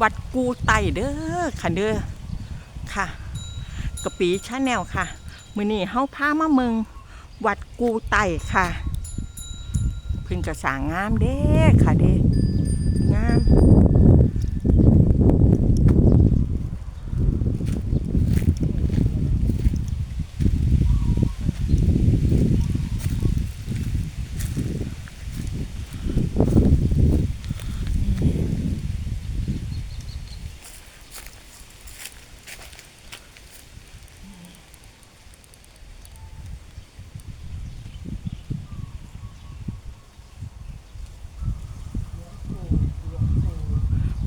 วัดกูไตเด้อค่ะเด้อค่ะกะปีชาแนลค่ะ มือนี้เฮาพามาเมืองวัดกูไตค่ะเพิ่นกระสางงามเด้ค่ะเด้งาม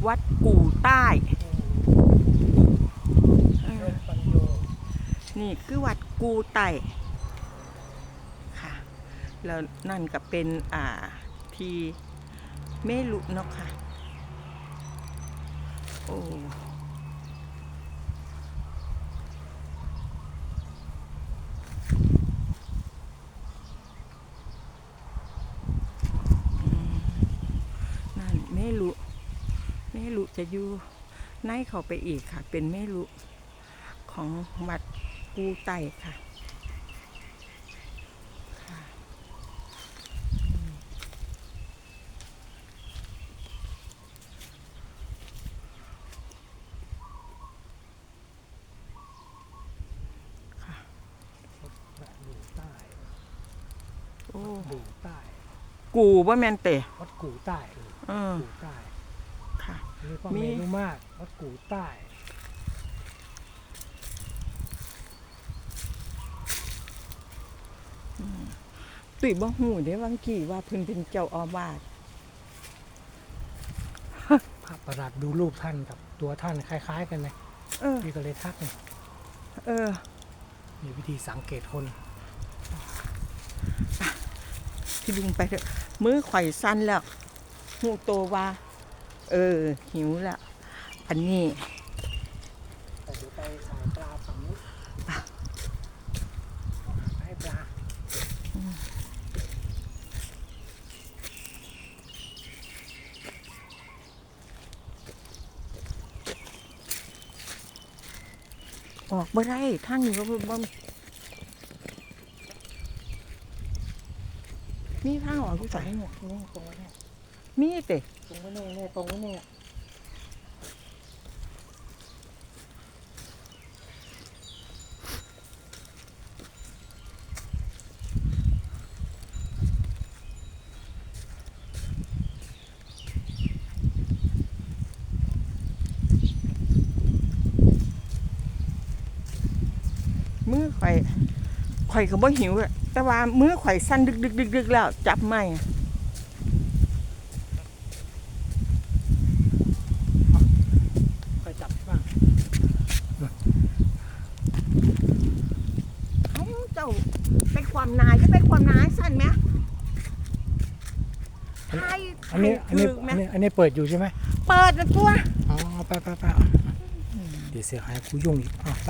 วัดกู่ใต้ นี่คือวัดกูไต้ค่ะ แล้วนั่นก็เป็นอ่าที่เมลุเนาะค่ะ โอ้มนั่นเมลุ เมลุจะอยู่ในเข้าไปอีกค่ะ เป็นเมลุของวัดกูไตค่ะค่ะอืมค่ะดูใต้โอ้ดูใต้กูว่าแมนเตะวัดกูใต้เออเออกูใต้ ค่ะนี่ก็มีเมนูมากวัดกูใต้ตุยบ่หูเด้วังกี่ว่าเพิ่นเป็นเจ้าอาวาสพระประหลัดดูรูปท่านกับตัวท่านคล้าย ๆ กันเลยเออพี่ก็เลยทักไงเออ มีวิธีสังเกตคนพี่ลุงไปเถอะมือไขว่สั้นแล้วหูโตว่า เออ หิวแล้วอันนี้แต่เดี๋ยวไปสายปลาฝั่งนู้นให้ปลาออกบ่ได้ทางนี้ก็บ่บ่มีทางออกอยู่ใส่เนี่ยนี่ตรงนี้ มีเตะตรงนี้เนี่ยตรงนี้เนี่ยมือข่อยข่อยก็บ่หิวอะแต่ว่ามือข่อยสั้นดึกดึกดึกดึกแล้ว จับไม่อะ ค่อยจับให้บ้าง เอ้าเจ้าไปความนายจะไปความนายสั้นไหมไทยอันนี้อันนี้ถึกไหมอันนี้อันนี้เปิดอยู่ใช่ไหมเปิดนะตัวอ๋อไปไปไปเดี๋ยวเสียหายกูยุ่งอีกอะไป